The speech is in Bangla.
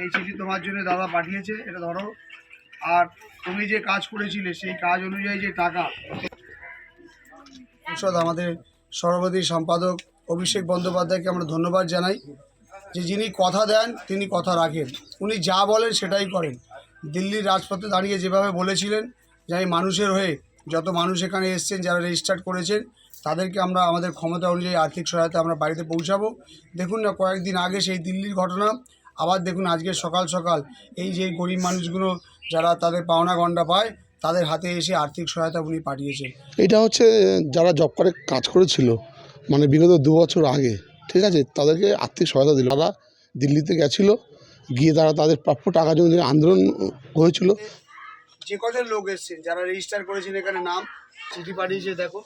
এই চিঠি তোমার জন্য দাদা পাঠিয়েছে, এটা ধরো। আর তুমি যে কাজ করেছিলে, সেই কাজ অনুযায়ী যে টাকা। আমাদের সর্বাধিক সম্পাদক অভিষেক বন্দ্যোপাধ্যায়কে আমরা ধন্যবাদ জানাই। যে যিনি কথা দেন, তিনি কথা রাখেন। উনি যা বলেন সেটাই করেন। দিল্লির রাজপথে দাঁড়িয়ে যেভাবে বলেছিলেন যে আমি মানুষের হয়ে যত মানুষ এখানে এসছেন, যারা রেজিস্টার করেছেন, তাদেরকে আমরা আমাদের ক্ষমতা অনুযায়ী আর্থিক সহায়তা আমরা বাড়িতে পৌঁছাবো। দেখুন না, কয়েকদিন আগে সেই দিল্লির ঘটনা, আবার দেখুন আজকে সকাল সকাল এই যে গরিব মানুষগুলো যারা তাদের পাওনা গন্ডা পায়, তাদের হাতে এসে আর্থিক সহায়তা উনি পাঠিয়েছেন। এটা হচ্ছে, যারা জব করে, কাজ করেছিল মানে বিগত দু বছর আগে। ঠিক আছে, তাদেরকে আর্থিক সহায়তা দিল। তারা দিল্লিতে গেছিল, গিয়ে তারা তাদের প্রাপ্য টাকা জন্য আন্দোলন হয়েছিল। যে কজন লোক এসছেন, যারা রেজিস্টার করেছেন এখানে নাম, চিঠি পাঠিয়েছে, দেখো।